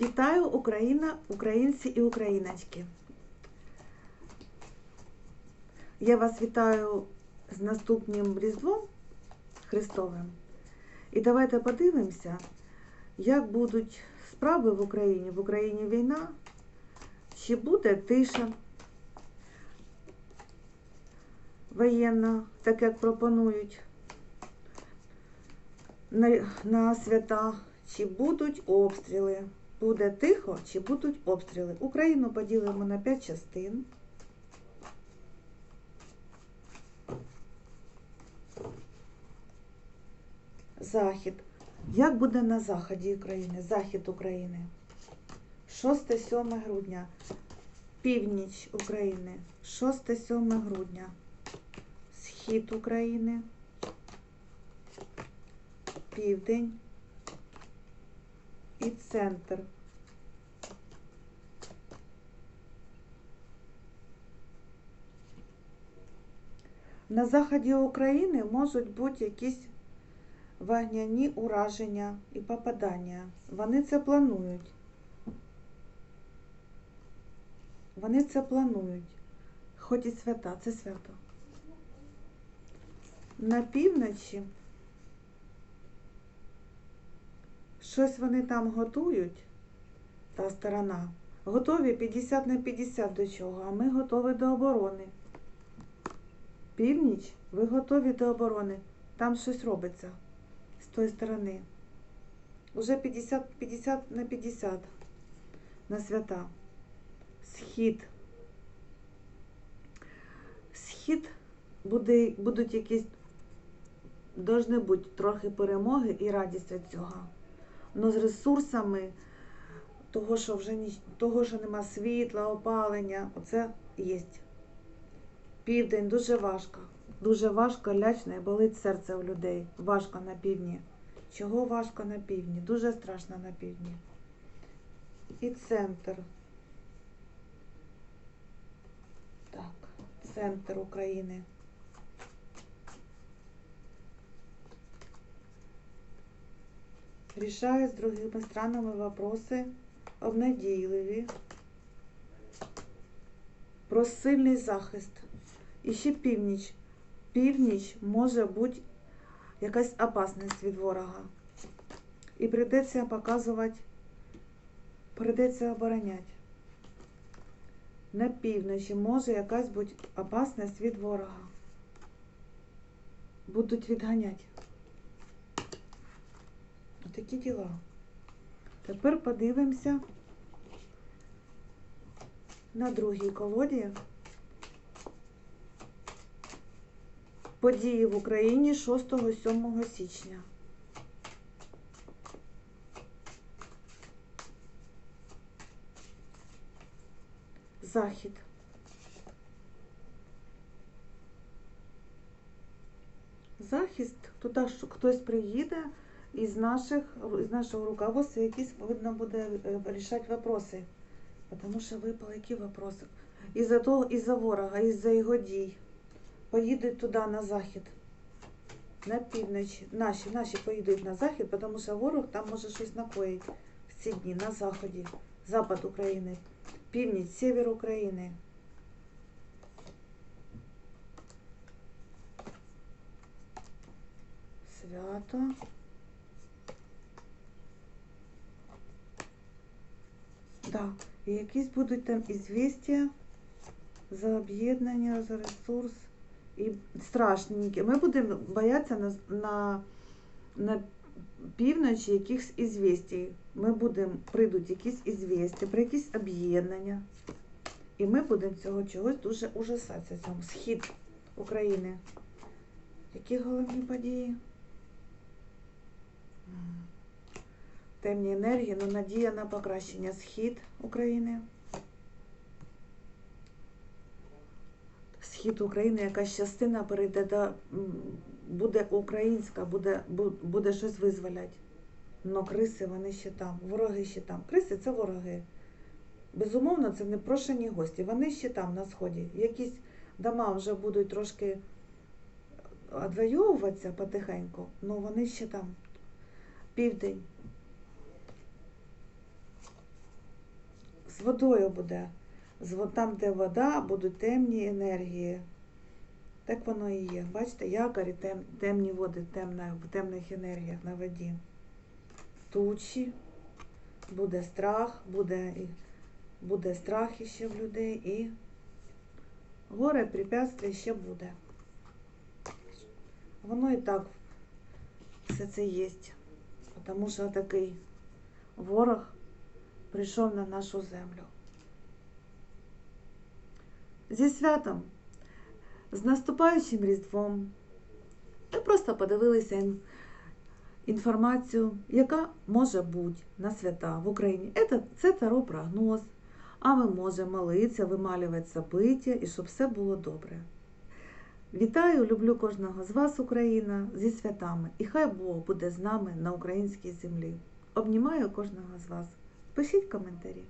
Вітаю Україна, українці і україночки. Я вас вітаю з наступним Різдвом Христовим. І давайте подивимося, як будуть справи в Україні. В Україні війна, чи буде тиша воєнна, так як пропонують на, на свята, чи будуть обстріли. Буде тихо, чи будуть обстріли. Україну поділимо на 5 частин. Захід. Як буде на заході України? Захід України. 6-7 грудня. Північ України. 6-7 грудня. Схід України. Південь і центр. На заході України можуть бути якісь вогняні ураження і попадання. Вони це планують. Вони це планують. Хоч і свята, це свято. На півночі щось вони там готують, та сторона. Готові 50 на 50 до чого, а ми готові до оборони. Північ, ви готові до оборони. Там щось робиться з тої сторони. Уже 50, 50 на 50 на свята. Схід. Схід буде, будуть якісь, должны бути трохи перемоги і радість від цього. Но з ресурсами того, що вже ні, того, що нема світла, опалення, оце є. Південь дуже важко. Дуже важко, лячно і болить серце у людей. Важко на півдні. Чого важко на півдні? Дуже страшно на півдні. І центр. Так, центр України. Рішає з другими странами вопроси обнадійливі. Про сильний захист. І ще північ. Північ може бути якась опасність від ворога. І прийдеться показувати, прийдеться обороняти. На півночі може якась бути опасність від ворога. Будуть відганяти. Такі діла. Тепер подивимося на другій колоді. Події в Україні 6-7 січня. Захід. Захист, туди що хтось приїде із наших із нашого руководства якісь видно буде рішати вопроси. Тому що випали які вопроси? Із-за того, із-за ворога, із-за його дій. Поїдуть туди на захід. На півночі. Наші, наші поїдуть на захід, тому що ворог там може щось накоїти в ці дні на заході. Запад України, північ, север України. Свято. Да. І якісь будуть там ізвістя за об'єднання, за ресурс. І страшненькі. Ми будемо боятися на, на, на півночі якихось ізвістій. Ми будемо, прийдуть якісь ізвістя, про якісь об'єднання. І ми будемо цього чогось дуже ужасатися цьому. Схід України. Які головні події? Темні енергії, ну надія на покращення схід України. Схід України, якась частина перейде до буде українська, буде буде щось визволять. Но криси вони ще там, вороги ще там. Криси це вороги. Безумовно, це не прошені гості. Вони ще там на сході. Якісь дома вже будуть трошки відвоюватися потихеньку, але вони ще там. Південь. З водою буде. Там, де вода, будуть темні енергії. Так воно і є. Бачите, якорі, тем, темні води, темна, в темних енергіях на воді. Тучі, буде страх, буде, буде страх іще в людей і горе, препятствия ще буде. Воно і так все це є. Тому що такий ворог прийшов на нашу землю. Зі святом, з наступаючим Різдвом. Ми просто подивилися ін- інформацію, яка може бути на свята в Україні. Це, це таро-прогноз, а ми можемо молитися, вималювати собиття і щоб все було добре. Вітаю, люблю кожного з вас, Україна, зі святами, і хай Бог буде з нами на українській землі. Обнімаю кожного з вас. Пишіть коментарі.